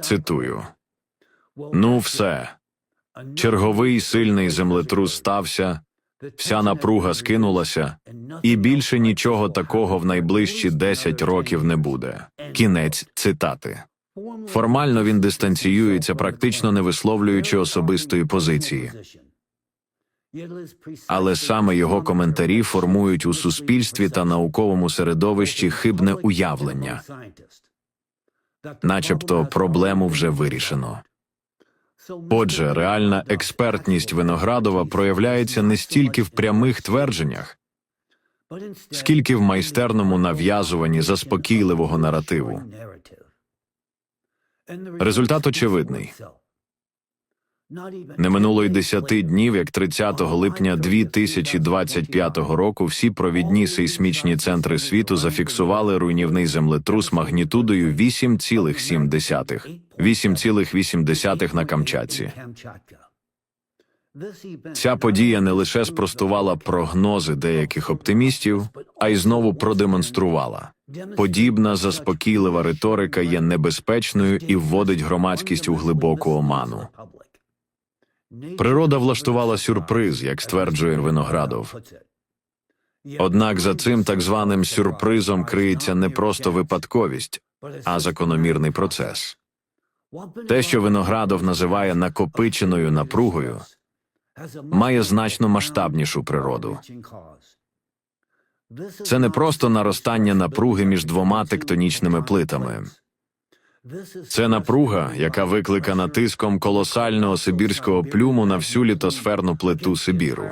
Цитую: Ну, все. Черговий сильний землетрус стався, вся напруга скинулася, і більше нічого такого в найближчі 10 років не буде. Кінець цитати. Формально він дистанціюється, практично не висловлюючи особистої позиції. Але саме його коментарі формують у суспільстві та науковому середовищі хибне уявлення, начебто проблему вже вирішено. Отже, реальна експертність Виноградова проявляється не стільки в прямих твердженнях, скільки в майстерному нав'язуванні заспокійливого наративу. Результат очевидний. Не минуло й десяти днів, як 30 липня 2025 року всі провідні сейсмічні центри світу зафіксували руйнівний землетрус магнітудою 8,7, 8,8 на Камчатці. Ця подія не лише спростувала прогнози деяких оптимістів, а й знову продемонструвала. Подібна заспокійлива риторика є небезпечною і вводить громадськість у глибоку оману. Природа влаштувала сюрприз, як стверджує Виноградов. Однак за цим так званим сюрпризом криється не просто випадковість, а закономірний процес. Те, що Виноградов називає накопиченою напругою, має значно масштабнішу природу. Це не просто наростання напруги між двома тектонічними плитами. Це напруга, яка викликана тиском колосального сибірського плюму на всю літосферну плиту Сибіру.